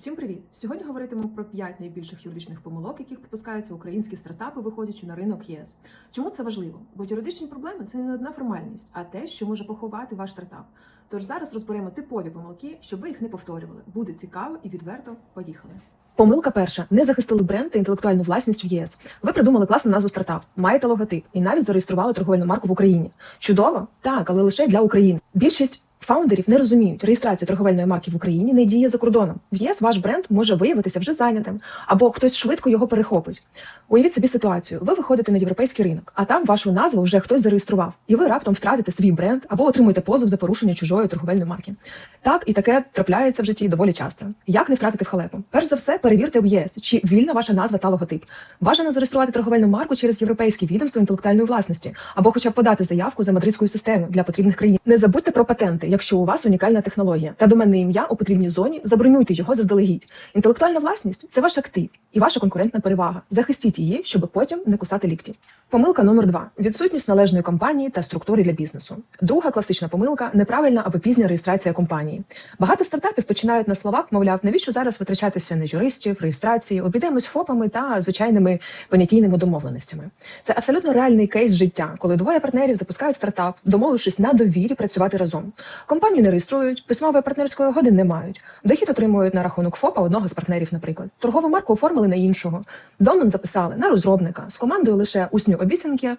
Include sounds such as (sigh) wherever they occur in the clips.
Всім привіт! Сьогодні говоритимемо про 5 найбільших юридичних помилок, яких припускаються українські стартапи, виходячи на ринок ЄС. Чому це важливо? Бо юридичні проблеми це не одна формальність, а те, що може поховати ваш стартап. Тож зараз розберемо типові помилки, щоб ви їх не повторювали. Буде цікаво і відверто. Поїхали. Помилка перша: не захистили бренд та інтелектуальну власність в ЄС. Ви придумали класну назву стартап, маєте логотип і навіть зареєстрували торговельну марку в Україні. Чудово? Так, але лише для України. Більшість фаундерів не розуміють, реєстрація торговельної марки в Україні не діє за кордоном. В ЄС ваш бренд може виявитися вже зайнятим, або хтось швидко його перехопить. Уявіть собі ситуацію: ви виходите на європейський ринок, а там вашу назву вже хтось зареєстрував, і ви раптом втратите свій бренд або отримуєте позов за порушення чужої торговельної марки. Так і таке трапляється в житті доволі часто. Як не втратити в халепу? Перш за все, перевірте в ЄС, чи вільна ваша назва та логотип. Бажано зареєструвати торговельну марку через європейське відомство інтелектуальної власності, або хоча б подати заявку за мадридською системою для потрібних країн. Не забудьте про патенти, якщо у вас унікальна технологія та доменне ім'я у потрібній зоні, забронюйте його заздалегідь. Інтелектуальна власність це ваш актив і ваша конкурентна перевага. Захистіть її, щоб потім не кусати лікті. Помилка номер два: відсутність належної компанії та структури для бізнесу. Друга класична помилка неправильна або пізня реєстрація компанії. Багато стартапів починають на словах, мовляв, навіщо зараз витрачатися на юристів, реєстрації, обійдемось ФОПами та звичайними понятійними домовленостями. Це абсолютно реальний кейс життя, коли двоє партнерів запускають стартап, домовившись на довірі працювати разом. Компанію не реєструють, письмової партнерської угоди не мають. Дохід отримують на рахунок ФОПа одного з партнерів, наприклад. Торгову марку оформили на іншого. Домен записали на розробника з командою лише усні обіцянки е,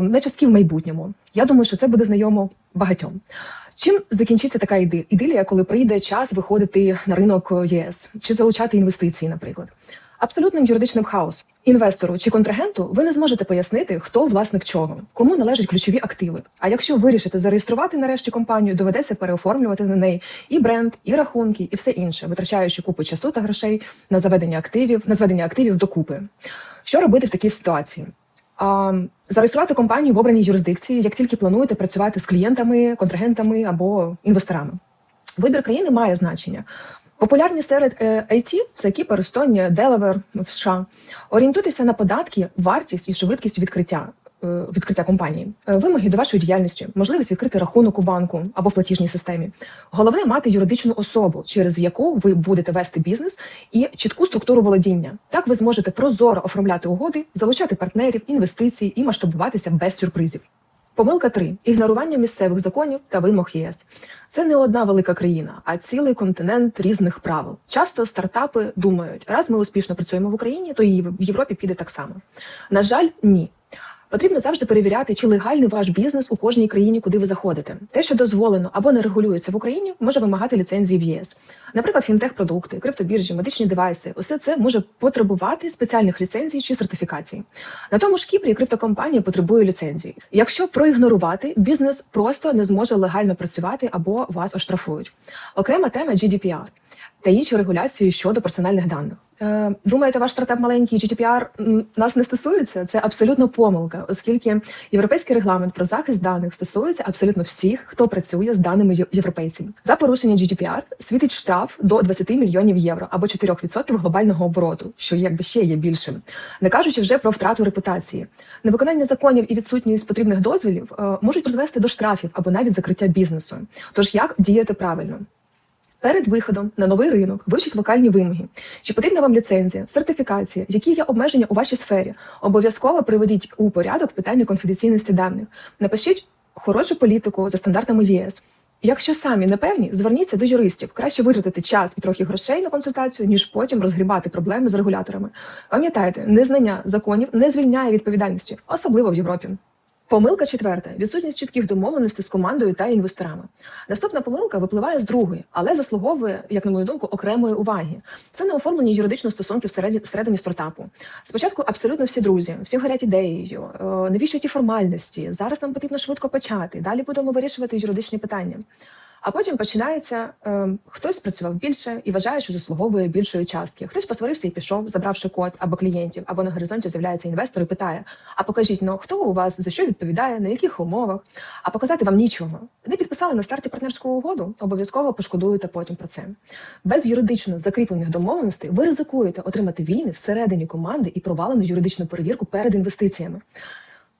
на частки в майбутньому. Я думаю, що це буде знайомо багатьом. Чим закінчиться така іди- ідилія, коли прийде час виходити на ринок ЄС чи залучати інвестиції, наприклад? Абсолютним юридичним хаосом. Інвестору чи контрагенту ви не зможете пояснити, хто власник чого, кому належать ключові активи. А якщо вирішите зареєструвати нарешті компанію, доведеться переоформлювати на неї і бренд, і рахунки, і все інше, витрачаючи купу часу та грошей на заведення активів, на зведення активів докупи. Що робити в такій ситуації? А, зареєструвати компанію в обраній юрисдикції, як тільки плануєте працювати з клієнтами, контрагентами або інвесторами. Вибір країни має значення. Популярні серед е, IT – це Кіпр, Естонія, Делавер в США. Орієнтуйтеся на податки, вартість і швидкість відкриття. е, Відкриття компанії, Е, вимоги до вашої діяльності, можливість відкрити рахунок у банку або в платіжній системі. Головне мати юридичну особу, через яку ви будете вести бізнес і чітку структуру володіння. Так ви зможете прозоро оформляти угоди, залучати партнерів, інвестиції і масштабуватися без сюрпризів. Помилка 3. ігнорування місцевих законів та вимог ЄС. Це не одна велика країна, а цілий континент різних правил. Часто стартапи думають, раз ми успішно працюємо в Україні, то і в Європі піде так само. На жаль, ні. Потрібно завжди перевіряти, чи легальний ваш бізнес у кожній країні, куди ви заходите. Те, що дозволено або не регулюється в Україні, може вимагати ліцензії в ЄС. Наприклад, фінтех-продукти, криптобіржі, медичні девайси усе це може потребувати спеціальних ліцензій чи сертифікацій. На тому ж Кіпрі криптокомпанія потребує ліцензії. Якщо проігнорувати, бізнес просто не зможе легально працювати або вас оштрафують. Окрема тема GDPR та інші регуляції щодо персональних даних. Е, Думаєте, ваш стартап маленький GDPR нас не стосується? Це абсолютно помилка, оскільки європейський регламент про захист даних стосується абсолютно всіх, хто працює з даними європейців. За порушення GDPR світить штраф до 20 мільйонів євро або 4% глобального обороту, що якби ще є більшим, не кажучи вже про втрату репутації. Невиконання законів і відсутність потрібних дозволів е, можуть призвести до штрафів або навіть закриття бізнесу. Тож як діяти правильно? Перед виходом на новий ринок вивчіть локальні вимоги. Чи потрібна вам ліцензія, сертифікація, які є обмеження у вашій сфері? Обов'язково приведіть у порядок питання конфіденційності даних. Напишіть хорошу політику за стандартами ЄС. Якщо самі не певні, зверніться до юристів. Краще витратити час і трохи грошей на консультацію, ніж потім розгрібати проблеми з регуляторами. Пам'ятайте, незнання законів не звільняє відповідальності, особливо в Європі. Помилка четверта відсутність чітких домовленостей з командою та інвесторами. Наступна помилка випливає з другої, але заслуговує, як на мою думку, окремої уваги. Це не оформлення юридичних стосунків всередині, всередині стартапу. Спочатку абсолютно всі друзі, всі горять ідеєю. Е, навіщо ті формальності? Зараз нам потрібно швидко почати. Далі будемо вирішувати юридичні питання. А потім починається е, хтось працював більше і вважає, що заслуговує більшої частки. Хтось посварився і пішов, забравши код або клієнтів, або на горизонті з'являється інвестор і питає: А покажіть, ну хто у вас за що відповідає, на яких умовах? А показати вам нічого. Не підписали на старті партнерську угоду, обов'язково пошкодуєте потім про це. Без юридично закріплених домовленостей ви ризикуєте отримати війни всередині команди і провалену юридичну перевірку перед інвестиціями.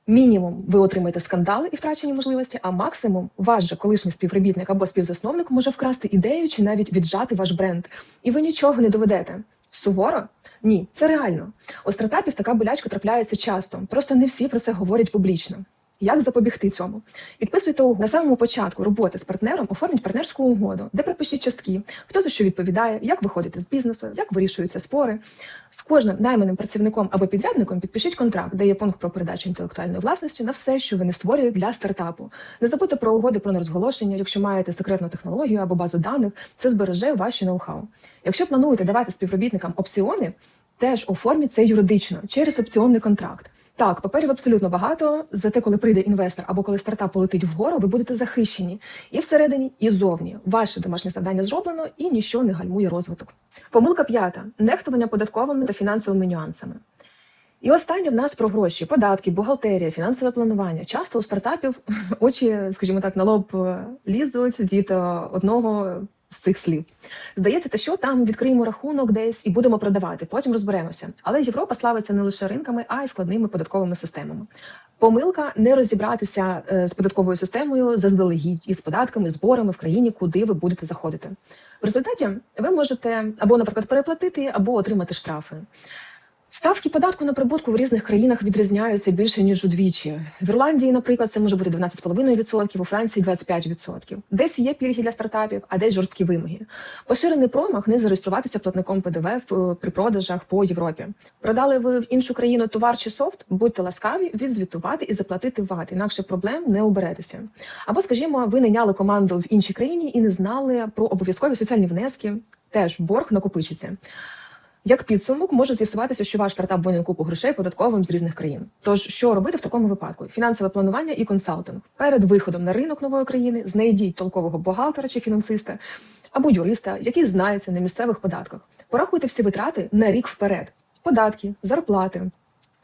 Мінімум ви отримаєте скандали і втрачені можливості, а максимум ваш же колишній співробітник або співзасновник може вкрасти ідею чи навіть віджати ваш бренд, і ви нічого не доведете. Суворо? Ні, це реально. У стартапів така болячка трапляється часто. Просто не всі про це говорять публічно. Як запобігти цьому? Підписуйте на самому початку роботи з партнером, оформіть партнерську угоду, де пропишіть частки, хто за що відповідає, як виходити з бізнесу, як вирішуються спори. З кожним найманим працівником або підрядником підпишіть контракт, де є пункт про передачу інтелектуальної власності на все, що вони створюють для стартапу. Не забудьте про угоди про нерозголошення, якщо маєте секретну технологію або базу даних, це збереже ваші ноу-хау. Якщо плануєте давати співробітникам опціони, теж оформіть це юридично через опціонний контракт. Так, паперів абсолютно багато. Зате, коли прийде інвестор або коли стартап полетить вгору, ви будете захищені і всередині, і зовні. Ваше домашнє завдання зроблено і ніщо не гальмує розвиток. Помилка п'ята: нехтування податковими та фінансовими нюансами. І останнє в нас про гроші, податки, бухгалтерія, фінансове планування. Часто у стартапів (laughs) очі, скажімо так, на лоб е, лізуть від е, одного з цих слів. Здається, те, що там відкриємо рахунок десь і будемо продавати. Потім розберемося. Але Європа славиться не лише ринками, а й складними податковими системами. Помилка не розібратися е, з податковою системою заздалегідь із податками, зборами в країні, куди ви будете заходити. В результаті ви можете або, наприклад, переплатити, або отримати штрафи. Ставки податку на прибутку в різних країнах відрізняються більше ніж удвічі. В Ірландії, наприклад, це може бути 12,5%, у Франції 25%. Десь є пільги для стартапів, а десь жорсткі вимоги. Поширений промах не зареєструватися платником ПДВ в- при продажах по Європі. Продали ви в іншу країну товар чи софт, будьте ласкаві відзвітувати і заплатити ВАТ, інакше проблем не оберетеся. Або, скажімо, ви найняли команду в іншій країні і не знали про обов'язкові соціальні внески. Теж борг накопичиться. Як підсумок може з'ясуватися, що ваш стартап винен купу грошей податковим з різних країн. Тож що робити в такому випадку? Фінансове планування і консалтинг перед виходом на ринок нової країни знайдіть толкового бухгалтера чи фінансиста або юриста, який знається на місцевих податках. Порахуйте всі витрати на рік вперед: податки, зарплати.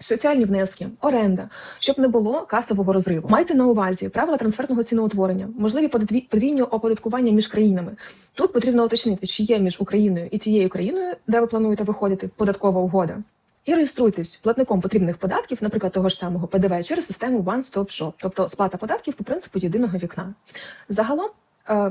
Соціальні внески, оренда, щоб не було касового розриву. Майте на увазі правила трансфертного ціноутворення, можливі подві- подвійні оподаткування між країнами. Тут потрібно уточнити, чи є між Україною і тією країною, де ви плануєте виходити, податкова угода. І реєструйтесь платником потрібних податків, наприклад, того ж самого ПДВ, через систему One Stop Shop, тобто сплата податків по принципу єдиного вікна. Загалом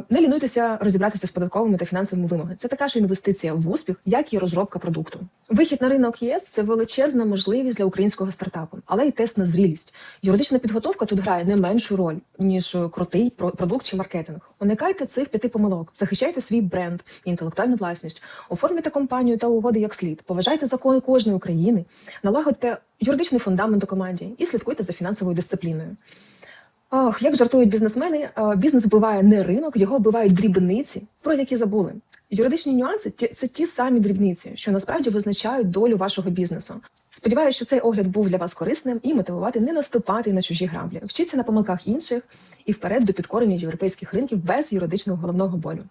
не лінуйтеся розібратися з податковими та фінансовими вимогами. Це така ж інвестиція в успіх, як і розробка продукту. Вихід на ринок ЄС це величезна можливість для українського стартапу, але й тест на зрілість. Юридична підготовка тут грає не меншу роль ніж крутий про- продукт чи маркетинг. Уникайте цих п'яти помилок, захищайте свій бренд, і інтелектуальну власність, оформлюйте компанію та угоди як слід, поважайте закони кожної країни, налагодьте юридичний фундамент у команді і слідкуйте за фінансовою дисципліною. Ох, як жартують бізнесмени, бізнес вбиває не ринок, його вбивають дрібниці, про які забули. Юридичні нюанси це ті самі дрібниці, що насправді визначають долю вашого бізнесу. Сподіваюся, що цей огляд був для вас корисним і мотивувати не наступати на чужі граблі. Вчіться на помилках інших і вперед до підкорення європейських ринків без юридичного головного болю.